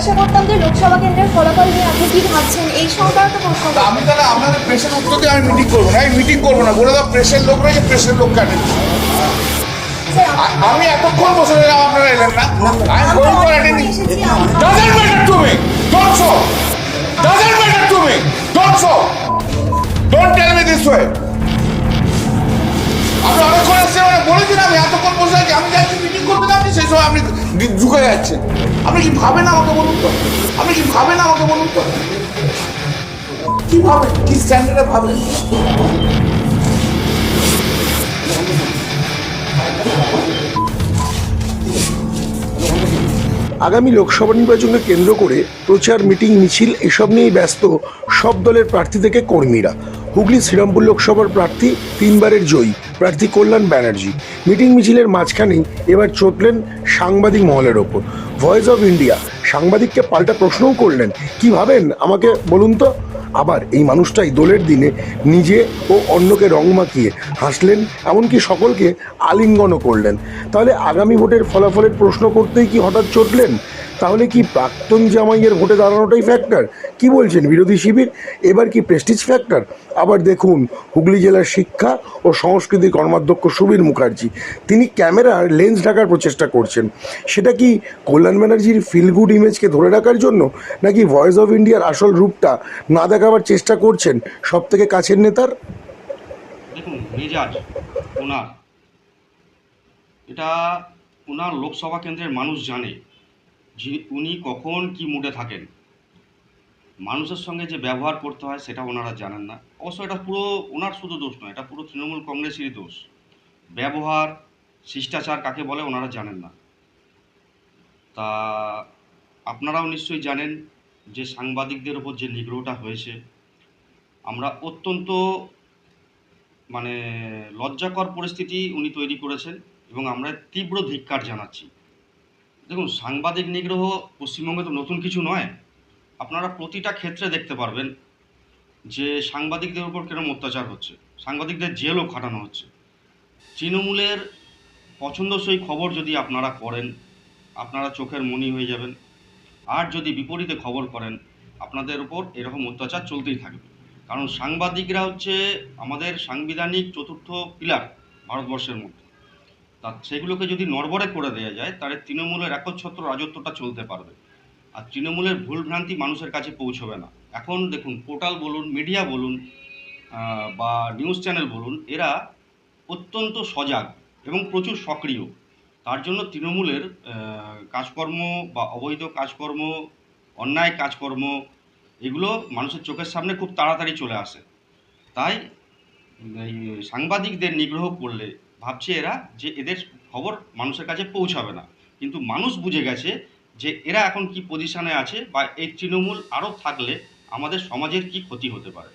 জিজ্ঞাসা করতাম যে লোকসভা কেন্দ্রের ফলাফল নিয়ে আপনি কি ভাবছেন এই সংক্রান্ত প্রশ্ন আমি তাহলে আপনাদের প্রেসের উত্তর দিয়ে আমি মিটিং করব না আমি মিটিং করব না বলে দাও প্রেসের লোক রয়েছে প্রেসের লোক কাটে আমি এতক্ষণ বসে রইলাম আপনারা এলেন না আমি আমরা Doesn't matter to me. Don't show. Doesn't matter to me. Don't show. Don't tell me this way. আপনি অনেকক্ষণ এসেছেন মানে বলেছেন আমি এতক্ষণ বসে আছি আমি যাচ্ছি করতে সেই সময় আপনি ঢুকে যাচ্ছেন। আপনি কি ভাবেন আমাকে বলুন তো? আপনি কি ভাবেন আমাকে বলুন তো? কি ভাবেন? কি স্ট্যান্ডার্ডে ভাবেন? আগামী লোকসভা নির্বাচনকে কেন্দ্র করে প্রচার, মিটিং, মিছিল, এসব নিয়েই ব্যস্ত সব দলের প্রার্থী থেকে কর্মীরা। হুগলি শ্রীরামপুর লোকসভার প্রার্থী তিনবারের জয়ী, প্রার্থী কল্যাণ ব্যানার্জি। মিটিং মিছিলের মাঝখানেই এবার চটলেন সাংবাদিক মহলের ওপর। ভয়েস অফ ইন্ডিয়া, সাংবাদিককে পাল্টা প্রশ্নও করলেন। কি ভাবেন? আমাকে বলুন তো। আবার এই মানুষটাই দোলের দিনে নিজে ও অন্যকে রং মাখিয়ে হাসলেন, এমনকি সকলকে আলিঙ্গনও করলেন। তাহলে আগামী ভোটের ফলাফলের প্রশ্ন করতেই কি হঠাৎ চটলেন? তাহলে কি প্রাক্তন জামাইয়ের ভোটে দাঁড়ানোটাই ফ্যাক্টর কি বলছেন বিরোধী শিবির? এবার কি প্রেস্টিজ ফ্যাক্টর আবার দেখুন, হুগলি জেলার শিক্ষা ও সংস্কৃতি কর্মাধ্যক্ষ সুবীর মুখার্জি। তিনি ক্যামেরার লেন্স ঢাকার প্রচেষ্টা করছেন। সেটা কি কল্যাণ ব্যানার্জির ফিল গুড ইমেজকে ধরে রাখার জন্য? নাকি ভয়েস অফ ইন্ডিয়ার আসল রূপটা না দেখাবার চেষ্টা করছেন সব থেকে কাছের নেতার? এটা ওনার লোকসভা কেন্দ্রের মানুষ জানে। যে উনি কখন কি মুডে থাকেন। মানুষের সঙ্গে যে ব্যবহার করতে হয় সেটা ওনারা জানেন না। অবশ্য এটা পুরো ওনার শুধু দোষ নয়, এটা পুরো তৃণমূল কংগ্রেসেরই দোষ। ব্যবহার, শিষ্টাচার কাকে বলে ওনারা জানেন না। তা আপনারাও নিশ্চয়ই জানেন যে সাংবাদিকদের ওপর যে নিগ্রহটা হয়েছে, আমরা অত্যন্ত মানে লজ্জাকর পরিস্থিতি উনি তৈরি করেছেন এবং আমরা তীব্র ধিক্কার জানাচ্ছি। দেখুন, সাংবাদিক নিগ্রহ পশ্চিমবঙ্গে তো নতুন কিছু নয়। আপনারা প্রতিটা ক্ষেত্রে দেখতে পারবেন যে সাংবাদিকদের উপর কিরম অত্যাচার হচ্ছে। সাংবাদিকদের জেলও খাটানো হচ্ছে। তৃণমূলের পছন্দসই খবর যদি আপনারা করেন, আপনারা চোখের মনি হয়ে যাবেন। আর যদি বিপরীতে খবর করেন, আপনাদের উপর এরকম অত্যাচার চলতেই থাকবে। কারণ সাংবাদিকরা হচ্ছে আমাদের সাংবিধানিক চতুর্থ পিলার ভারতবর্ষের মধ্যে। তা সেগুলোকে যদি নড়বড়ে করে দেওয়া যায়, তাহলে তৃণমূলের একচ্ছত্র রাজত্বটা চলতে পারবে। আর তৃণমূলের ভুলভ্রান্তি মানুষের কাছে পৌঁছবে না। এখন দেখুন, পোর্টাল বলুন, মিডিয়া বলুন বা নিউজ চ্যানেল বলুন, এরা অত্যন্ত সজাগ এবং প্রচুর সক্রিয়। তার জন্য তৃণমূলের কাজকর্ম বা অবৈধ কাজকর্ম, অন্যায় কাজকর্ম, এগুলো মানুষের চোখের সামনে খুব তাড়াতাড়ি চলে আসে। তাই সাংবাদিকদের নিগ্রহ করলে ভাবছে এরা যে এদের খবর মানুষের কাছে পৌঁছাবে না। কিন্তু মানুষ বুঝে গেছে যে এরা এখন কি পজিশনে আছে বা এই তৃণমূল আরও থাকলে আমাদের সমাজের কি ক্ষতি হতে পারে।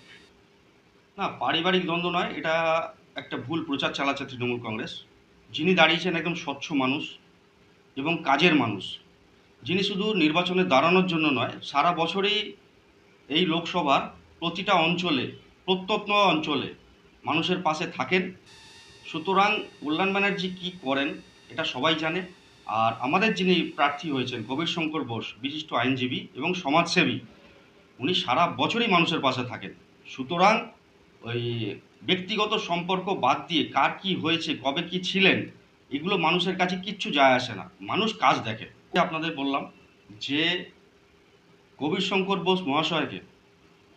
না, পারিবারিক দ্বন্দ্ব নয়, এটা একটা ভুল প্রচার চালাচ্ছে তৃণমূল কংগ্রেস। যিনি দাঁড়িয়েছেন একদম স্বচ্ছ মানুষ এবং কাজের মানুষ, যিনি শুধু নির্বাচনে দাঁড়ানোর জন্য নয়, সারা বছরই এই লোকসভার প্রতিটা অঞ্চলে প্রত্যন্ত অঞ্চলে মানুষের পাশে থাকেন। সুতরাং কল্যাণ ব্যানার্জি কী করেন, এটা সবাই জানে। আর আমাদের যিনি প্রার্থী হয়েছেন কবির শঙ্কর বোস, বিশিষ্ট আইনজীবী এবং সমাজসেবী, উনি সারা বছরই মানুষের পাশে থাকেন। সুতরাং ওই ব্যক্তিগত সম্পর্ক বাদ দিয়ে কার কি হয়েছে, কবে কি ছিলেন, এগুলো মানুষের কাছে কিচ্ছু যায় আসে না। মানুষ কাজ দেখে। আপনাদের বললাম যে কবির শঙ্কর বোস মহাশয়কে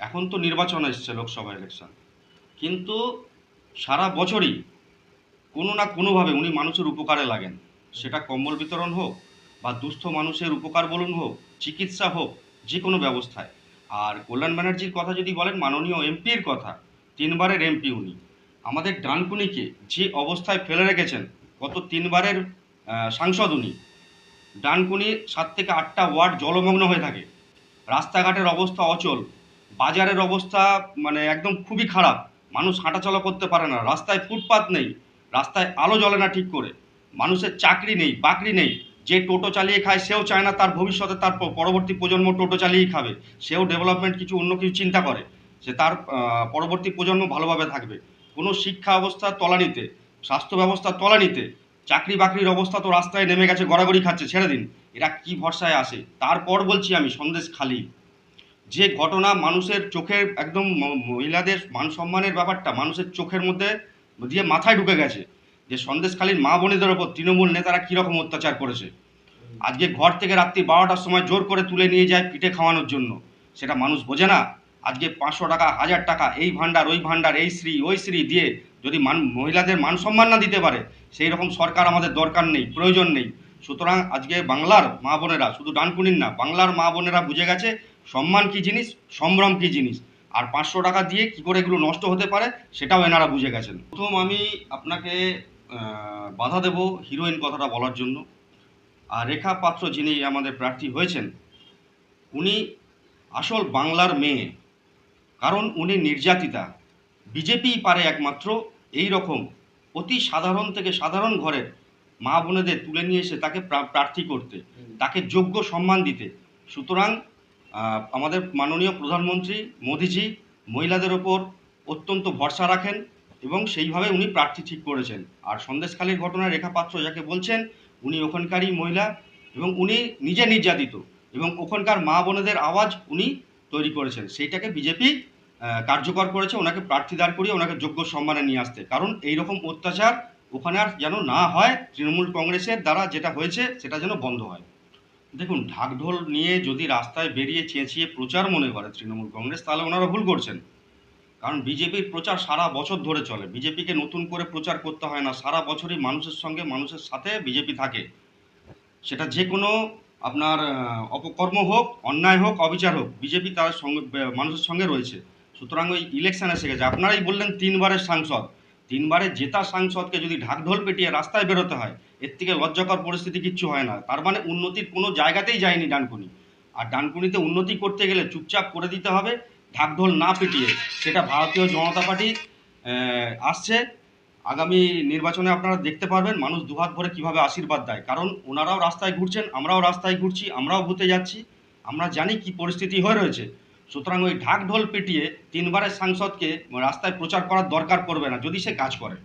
এখন তো নির্বাচন এসছে লোকসভা ইলেকশন কিন্তু সারা বছরই কোনো না কোনোভাবে উনি মানুষের উপকারে লাগেন। সেটা কম্বল বিতরণ হোক বা দুস্থ মানুষের উপকার বলুন হোক, চিকিৎসা হোক যে কোনো ব্যবস্থায়। আর কল্যাণ ব্যানার্জির কথা যদি বলেন, মাননীয় এমপির কথা, তিনবারের এমপি উনি। আমাদের ডানকুনিকে যে অবস্থায় ফেলে রেখেছেন, গত তিনবারের সাংসদ উনি ডানকুনি সাত থেকে আটটা ওয়ার্ড জলমগ্ন হয়ে থাকে। রাস্তাঘাটের অবস্থা অচল, বাজারের অবস্থা মানে একদম খুবই খারাপ। মানুষ হাঁটাচলা করতে পারে না, রাস্তায় ফুটপাত নেই রাস্তায় আলো জ্বলে না ঠিক করে। মানুষের চাকরি নেই, বাকরি নেই। যে টোটো চালিয়ে খায়, সেও চায় না তার ভবিষ্যতে তার পরবর্তী প্রজন্ম টোটো চালিয়েই খাবে। সেও ডেভেলপমেন্ট কিছু অন্য কিছু চিন্তা করে। সে তার পরবর্তী প্রজন্ম ভালোভাবে থাকবে। কোনো শিক্ষা অবস্থা তলানিতে, স্বাস্থ্য ব্যবস্থা তলানিতে, চাকরি বাকরির অবস্থা তো রাস্তায় নেমে গেছে, গড়াগড়ি খাচ্ছে, ছেড়ে দিন। এরা কি ভরসায় আসে? তারপর বলছি আমি, সন্দেশ খালি। যে ঘটনা মানুষের চোখের, একদম মহিলাদের মান সম্মানের ব্যাপারটা, মানুষের চোখের মধ্যে দিয়ে মাথায় ঢুকে গেছে যে সন্দেশখালীর মা বোনেদের ওপর তৃণমূল নেতারা কীরকম অত্যাচার করেছে। আজকে ঘর থেকে রাত্রি বারোটার সময় জোর করে তুলে নিয়ে যায় পিঠে খাওয়ানোর জন্য। সেটা মানুষ বোঝে না। আজকে পাঁচশো টাকা, হাজার টাকা, এই ভান্ডার ওই ভান্ডার এই শ্রী, ওই শ্রী দিয়ে যদি মান, মহিলাদের মান সম্মান না দিতে পারে, সেই রকম সরকার আমাদের দরকার নেই, প্রয়োজন নেই। সুতরাং আজকে বাংলার মা বোনেরা, শুধু ডানকুনির না, বাংলার মা বোনেরা বুঝে গেছে, সম্মান কি জিনিস, সম্ভ্রম কি জিনিস। আর পাঁচশো টাকা দিয়ে কি করে এগুলো নষ্ট হতে পারে সেটাও এনারা বুঝে গেছেন। প্রথম আমি আপনাকে বাধা দেব হিরোইন কথাটা বলার জন্য। আর রেখা পাত্র যিনি আমাদের প্রার্থী হয়েছেন, উনি আসল বাংলার মেয়ে। কারণ উনি নির্যাতিতা। বিজেপি পারে একমাত্র এই রকম অতি সাধারণ থেকে সাধারণ ঘরের মা বোনেদের তুলে নিয়ে এসে তাকে প্রার্থী করতে, তাকে যোগ্য সম্মান দিতে। সুতরাং আমাদের মাননীয় প্রধানমন্ত্রী মোদিজি মহিলাদের ওপর অত্যন্ত ভরসা রাখেন এবং সেইভাবে উনি প্রার্থী ঠিক করেছেন। আর সন্দেশখালীর ঘটনায় রেখা পাত্র যাকে বলছেন, উনি ওখানকারই মহিলা এবং উনি নিজে নির্যাতিত এবং ওখানকার মা বোনেদের আওয়াজ উনি তৈরি করেছেন। সেইটাকে বিজেপি কার্যকর করেছে, ওনাকে প্রার্থী দাঁড় করিয়ে ওনাকে যোগ্য সম্মানে নিয়ে আসতে। কারণ এই রকম অত্যাচার ওখানে আর যেন না হয়, তৃণমূল কংগ্রেসের দ্বারা যেটা হয়েছে, সেটা যেন বন্ধ হয়। দেখুন, ঢাকঢোল নিয়ে যদি রাস্তায় বেরিয়ে চেঁচিয়ে প্রচার মনে করে তৃণমূল কংগ্রেস, তাহলে ওনারা ভুল করছেন। কারণ বিজেপির প্রচার সারা বছর ধরে চলে। বিজেপিকে নতুন করে প্রচার করতে হয় না। সারা বছরই মানুষের সঙ্গে মানুষের সাথে বিজেপি থাকে। সেটা যে কোনো আপনার অপকর্ম হোক, অন্যায় হোক, অবিচার হোক, বিজেপি তার সঙ্গে, মানুষের সঙ্গে রয়েছে। সুতরাং ওই ইলেকশন এসে গেছে। আপনারাই বললেন তিনবারের সাংসদ। তিনবারে জেতা সাংসদকে যদি ঢাকঢোল পেটিয়ে রাস্তায় বেরোতে হয়, এর থেকে লজ্জাকর পরিস্থিতি কিচ্ছু হয় না। তার মানে উন্নতির কোনো জায়গাতেই যায়নি ডানকুনি। আর ডানকুনিতে উন্নতি করতে গেলে চুপচাপ করে দিতে হবে, ঢাকঢোল না পিটিয়ে। সেটা ভারতীয় জনতা পার্টি আসছে। আগামী নির্বাচনে আপনারা দেখতে পারবেন মানুষ দুহাত ভরে কীভাবে আশীর্বাদ দেয়। কারণ ওনারাও রাস্তায় ঘুরছেন, আমরাও রাস্তায় ঘুরছি, আমরাও বুথে যাচ্ছি। আমরা জানি কি পরিস্থিতি হয়ে রয়েছে। সুতরাং ওই ঢাক ঢোল পিটিয়ে তিনবারের সাংসদকে রাস্তায় প্রচার করার দরকার পড়বে না, যদি সে কাজ করে।